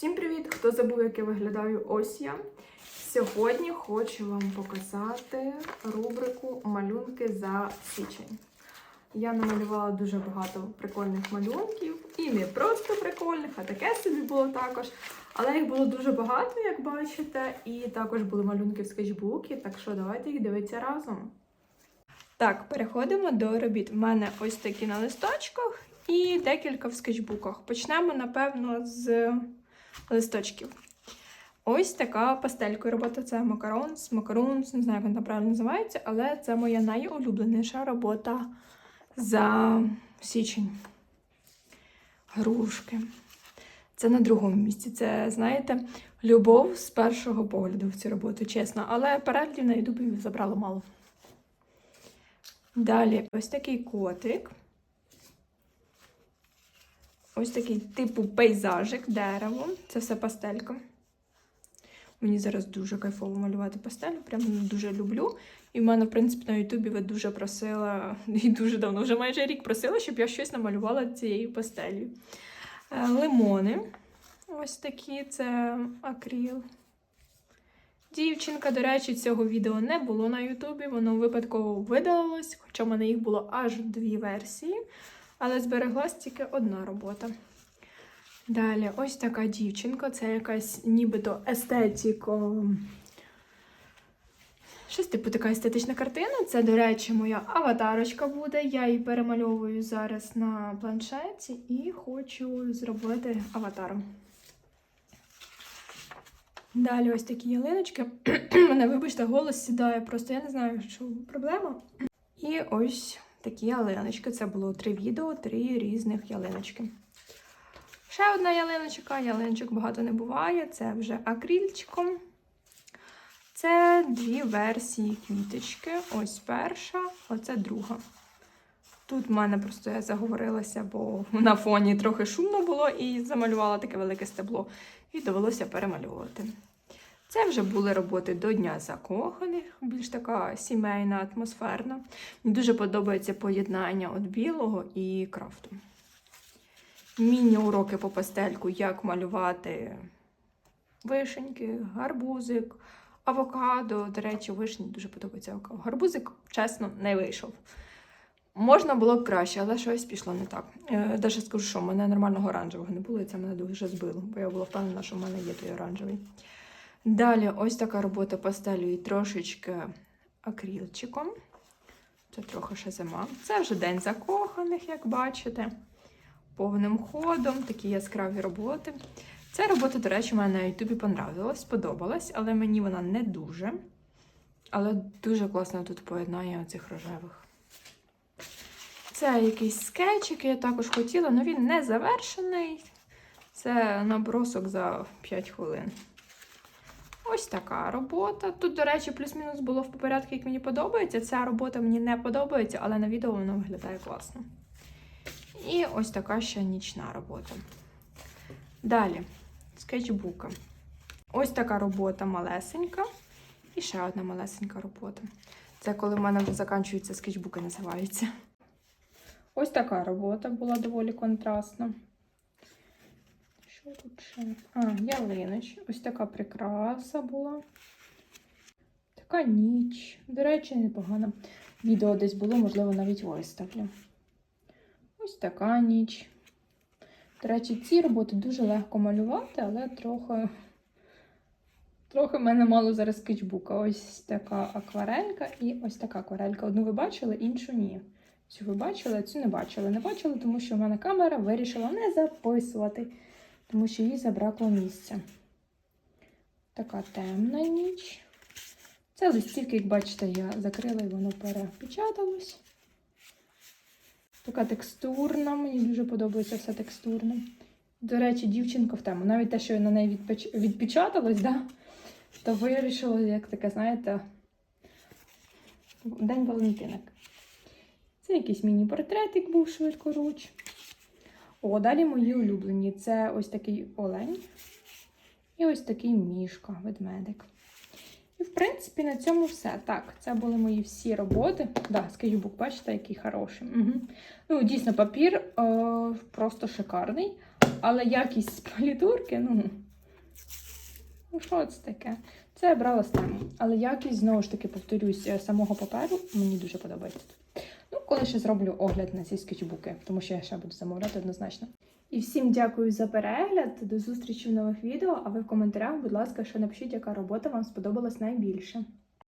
Всім привіт! Хто забув, як я виглядаю? Ось я. Сьогодні хочу вам показати рубрику Малюнки за січень. Я намалювала дуже багато прикольних малюнків. І не просто прикольних, а таке собі було також. Але їх було дуже багато, як бачите, і також були малюнки в скетчбуці, так що давайте їх дивитися разом. Так, переходимо до робіт. У мене ось такі на листочках і декілька в скетчбуках. Почнемо, напевно, з листочків. Ось така пастелькою робота. Це макаронс, макаронс, не знаю, як вона правильно називається, але це моя найулюбленіша робота за січень. Грушки. Це на другому місці. Це, знаєте, любов з першого погляду в цю роботу, чесно. Але переглядів на ютубі забрало мало. Далі ось такий котик. Ось такий типу пейзажик, дерево. Це все пастелька. Мені зараз дуже кайфово малювати пастель, прям дуже люблю. І в мене, в принципі, на Ютубі ви дуже просила, і дуже давно, вже майже рік просила, щоб я щось намалювала цією пастелью. Е, Лимони. Ось такі, це акріл. Дівчинка, до речі, цього відео не було на Ютубі, воно випадково видалилось, хоча в мене їх було аж дві версії, але збереглась тільки одна робота. Далі, ось така дівчинка, це якась нібито естетіко. Щось типу така естетична картина. Це, до речі, моя аватарочка буде. Я її перемальовую зараз на планшеті і хочу зробити аватаром. Далі ось такі ялиночки. Мене, вибачте, голос сідає, просто я не знаю, що проблема. І ось такі ялиночки. Це було три відео, три різних ялиночки. Ще одна ялиночка, ялиночок багато не буває, це вже акрильчиком. Це дві версії квіточки. Ось перша, оце друга. Тут в мене просто я заговорилася, бо на фоні трохи шумно було і замалювала таке велике стебло, і довелося перемальовувати. Це вже були роботи до Дня закоханих, більш така сімейна, атмосферна. Мені дуже подобається поєднання от білого і крафту. Міні-уроки по пастельку, як малювати вишеньки, гарбузик, авокадо. До речі, вишні дуже подобається авокадо. Гарбузик, чесно, не вийшов. Можна було б краще, але щось пішло не так. Е, Даже скажу, що в мене нормального оранжевого не було, і це мене дуже збило, бо я була впевнена, що в мене є той оранжевий. Далі ось така робота пастелю і трошечки акрилчиком. Це трохи ще зима. Це вже день закоханих, як бачите. Повним ходом, такі яскраві роботи. Ця робота, до речі, мене на Ютубі понравилась, сподобалась, але мені вона не дуже. Але дуже класно тут поєднання цих рожевих. Це якийсь скетч, який я також хотіла, але він не завершений. Це набросок за 5 хвилин. Ось така робота. Тут, до речі, плюс-мінус було в порядку, як мені подобається. Ця робота мені не подобається, але на відео воно виглядає класно. І ось така ще нічна робота. Далі, скетчбука. Ось така робота малесенька. І ще одна малесенька робота. Це коли в мене вже закінчуються скетчбуки, називаються. Ось така робота була доволі контрастна. Що тут ще? А, ялинич. Ось така прикраса була. Така ніч. До речі, непогано. Відео десь було, можливо, навіть виставлю. Ось така ніч. До речі, ці роботи дуже легко малювати, але трохи. Трохи в мене мало зараз скетчбука. Ось така акварелька і ось така акварелька. Одну ви бачили, іншу ні. Цю ви бачили, цю не бачили. Не бачили, тому що в мене камера вирішила не записувати, тому що їй забракло місця. Така темна ніч. Це листівки, як бачите, я закрила і воно перепечаталось. Така текстурна, мені дуже подобається все текстурне. До речі, дівчинка в тему. Навіть те, що на неї відпеч... відпечаталось, да? то вирішила, як таке, знаєте, День Валентинок. Це якийсь міні-портретик був швидкоруч. О, далі мої улюблені. Це ось такий олень. І ось такий мішка, ведмедик. І, в принципі, на цьому все. Так, це були мої всі роботи. Да, скетчбук, бачите, який хороший. Угу. Ну, дійсно, папір е, просто шикарний. Але якість палітурки, ну, Ну, що це таке? Це я брала з тему. Але якість, знову ж таки, повторюсь, е, самого паперу мені дуже подобається. Ну, коли ще зроблю огляд на ці скетчбуки, тому що я ще буду замовляти однозначно. І всім дякую за перегляд. До зустрічі в нових відео. А ви в коментарях, будь ласка, ще напишіть, яка робота вам сподобалась найбільше.